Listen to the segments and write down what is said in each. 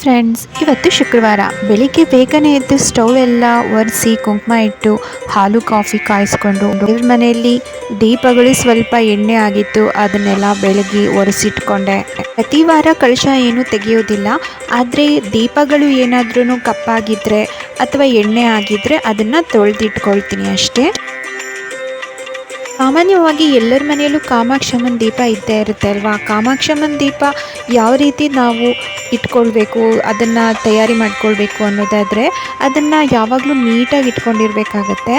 Friends ಇವತ್ತು ಶುಕ್ರವಾರ. ಬೆಳಿಗ್ಗೆ ಬೇಗನೆ ಎದ್ದು ಸ್ಟವ್ ಎಲ್ಲ ಒರೆಸಿ ಕುಂಕುಮ ಇಟ್ಟು ಹಾಲು, ಕಾಫಿ ಕಾಯಿಸ್ಕೊಂಡು ದೇವ್ರ ಮನೆಯಲ್ಲಿ ದೀಪಗಳು ಸ್ವಲ್ಪ ಎಣ್ಣೆ ಆಗಿತ್ತು, ಅದನ್ನೆಲ್ಲ ಬೆಳಗ್ಗೆ ಒರೆಸಿಟ್ಕೊಂಡೆ. ಪ್ರತಿ ವಾರ ಕಳಶ ಏನು ತೆಗೆಯೋದಿಲ್ಲ, ಆದರೆ ದೀಪಗಳು ಏನಾದ್ರೂ ಕಪ್ಪಾಗಿದ್ದರೆ ಅಥವಾ ಎಣ್ಣೆ ಆಗಿದ್ದರೆ ಅದನ್ನು ತೊಳೆದಿಟ್ಕೊಳ್ತೀನಿ ಅಷ್ಟೇ. ಸಾಮಾನ್ಯವಾಗಿ ಎಲ್ಲರ ಮನೆಯಲ್ಲೂ ಕಾಮಾಕ್ಷಮ್ಮನ ದೀಪ ಇದ್ದೇ ಇರುತ್ತೆ ಅಲ್ವಾ? ಕಾಮಾಕ್ಷಮ್ಮನ ದೀಪ ಯಾವ ರೀತಿ ನಾವು ಇಟ್ಕೊಳ್ಬೇಕು, ಅದನ್ನು ತಯಾರಿ ಮಾಡ್ಕೊಳ್ಬೇಕು ಅನ್ನೋದಾದರೆ ಅದನ್ನು ಯಾವಾಗಲೂ ನೀಟಾಗಿ ಇಟ್ಕೊಂಡಿರ್ಬೇಕಾಗತ್ತೆ.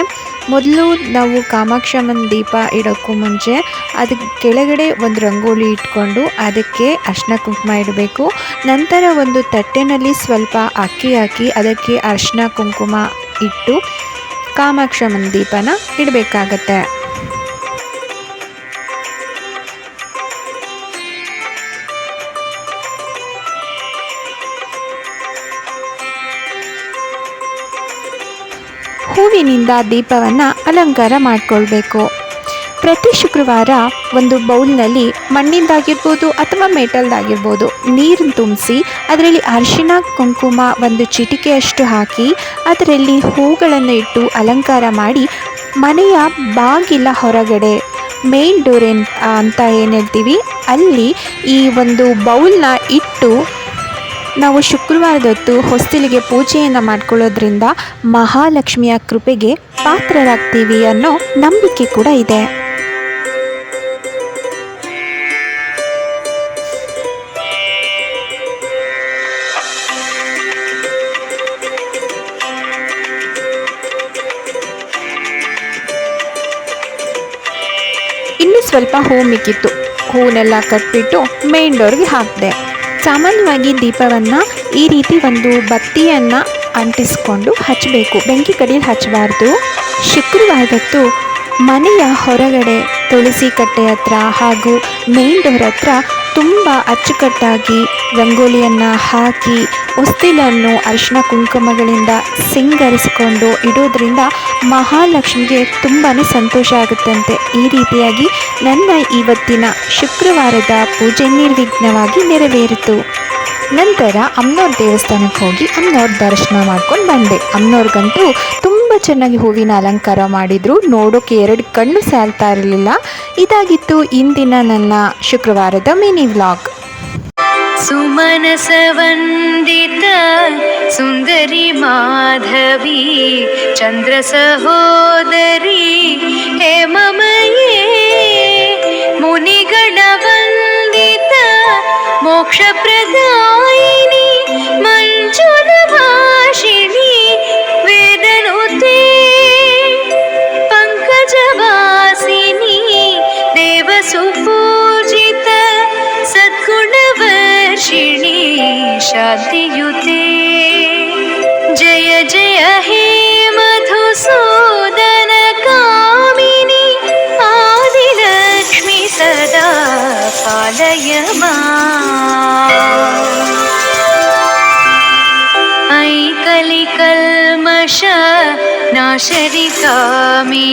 ಮೊದಲು ನಾವು ಕಾಮಾಕ್ಷಮ್ಮನ ದೀಪ ಇಡೋಕ್ಕೂ ಮುಂಚೆ ಅದಕ್ಕೆ ಕೆಳಗಡೆ ಒಂದು ರಂಗೋಲಿ ಇಟ್ಕೊಂಡು ಅದಕ್ಕೆ ಅರ್ಶಿನ ಕುಂಕುಮ ಇಡಬೇಕು. ನಂತರ ಒಂದು ತಟ್ಟೆನಲ್ಲಿ ಸ್ವಲ್ಪ ಅಕ್ಕಿ ಹಾಕಿ ಅದಕ್ಕೆ ಅರ್ಶಿನ ಕುಂಕುಮ ಇಟ್ಟು ಕಾಮಾಕ್ಷಮ್ಮನ ದೀಪನ ಇಡಬೇಕಾಗತ್ತೆ. ಹೂವಿನಿಂದ ದೀಪವನ್ನು ಅಲಂಕಾರ ಮಾಡಿಕೊಳ್ಬೇಕು. ಪ್ರತಿ ಶುಕ್ರವಾರ ಒಂದು ಬೌಲ್ನಲ್ಲಿ ಮಣ್ಣಿಂದಾಗಿರ್ಬೋದು ಅಥವಾ ಮೆಟಲ್ದಾಗಿರ್ಬೋದು ನೀರನ್ನು ತುಂಬಿಸಿ ಅದರಲ್ಲಿ ಅರಿಶಿಣ, ಕುಂಕುಮ ಒಂದು ಚಿಟಿಕೆಯಷ್ಟು ಹಾಕಿ ಅದರಲ್ಲಿ ಹೂಗಳನ್ನು ಇಟ್ಟು ಅಲಂಕಾರ ಮಾಡಿ ಮನೆಯ ಬಾಗಿಲ ಹೊರಗಡೆ, ಮೇನ್ ಡೋರ್ ಅಂತ ಏನು ಹೇಳ್ತೀವಿ, ಅಲ್ಲಿ ಈ ಒಂದು ಬೌಲ್ನ ಇಟ್ಟು ನಾವು ಶುಕ್ರವಾರದೊತ್ತು ಹೊಸ್ತಿಲಿಗೆ ಪೂಜೆಯನ್ನು ಮಾಡ್ಕೊಳ್ಳೋದ್ರಿಂದ ಮಹಾಲಕ್ಷ್ಮಿಯ ಕೃಪೆಗೆ ಪಾತ್ರರಾಗ್ತೀವಿ ಅನ್ನೋ ನಂಬಿಕೆ ಕೂಡ ಇದೆ. ಇನ್ನು ಸ್ವಲ್ಪ ಹೂ ಮಿಕ್ಕಿತ್ತು. ಹೂನೆಲ್ಲ ಕಟ್ಬಿಟ್ಟು ಮೇನ್ ಡೋರ್ಗೆ ಹಾಕಿದೆ. ಸಾಮಾನ್ಯವಾಗಿ ದೀಪವನ್ನು ಈ ರೀತಿ ಒಂದು ಬತ್ತಿಯನ್ನು ಅಂಟಿಸ್ಕೊಂಡು ಹಚ್ಚಬೇಕು ಬೆಂಕಿ ಕಡೆಯಲ್ಲಿ ಹಚ್ಚಬಾರ್ದು ಶುಕ್ರವಾರದತ್ತು ಮನೆಯ ಹೊರಗಡೆ ತುಳಸಿ ಕಟ್ಟೆ ಹತ್ರ ಹಾಗೂ ಮೇನ್ ಡೋರ್ ಹತ್ರ ತುಂಬ ಅಚ್ಚುಕಟ್ಟಾಗಿ ರಂಗೋಲಿಯನ್ನು ಹಾಕಿ ಹೊಸ್ತಿಲನ್ನು ಅರಿಶಿನ ಕುಂಕುಮಗಳಿಂದ ಸಿಂಗರಿಸಿಕೊಂಡು ಇಡೋದ್ರಿಂದ ಮಹಾಲಕ್ಷ್ಮಿಗೆ ತುಂಬಾ ಸಂತೋಷ ಆಗುತ್ತಂತೆ. ಈ ರೀತಿಯಾಗಿ ನನ್ನ ಇವತ್ತಿನ ಶುಕ್ರವಾರದ ಪೂಜೆ ನಿರ್ವಿಘ್ನವಾಗಿ ನೆರವೇರಿತು. ನಂತರ ಅಮ್ಮನವ್ರ ದೇವಸ್ಥಾನಕ್ಕೆ ಹೋಗಿ ಅಮ್ಮನವ್ರ ದರ್ಶನ ಮಾಡ್ಕೊಂಡು ಬಂದೆ. ಅಮ್ಮನವ್ರಿಗಂತೂ ತುಂಬ ಚೆನ್ನಾಗಿ ಹೂವಿನ ಅಲಂಕಾರ ಮಾಡಿದರು. ನೋಡೋಕೆ ಎರಡು ಕಣ್ಣು ಸಾಲ್ತಾ ಇರಲಿಲ್ಲ. ಇದಾಗಿತ್ತು ಇಂದಿನ ನನ್ನ ಶುಕ್ರವಾರದ ಮಿನಿ ವ್ಲಾಗ್. सुमनसवन्दित सुन्दरी माधवी चन्द्रसहोदरी हेममये मुनिगणवन्दित मोक्षप्रदायिनि मञ्जुलभाषिणि जय जय हे मधुसूदन कामिनी आदिक्ष्मी सदा पालय मा कलि कलमश नाशरिकामि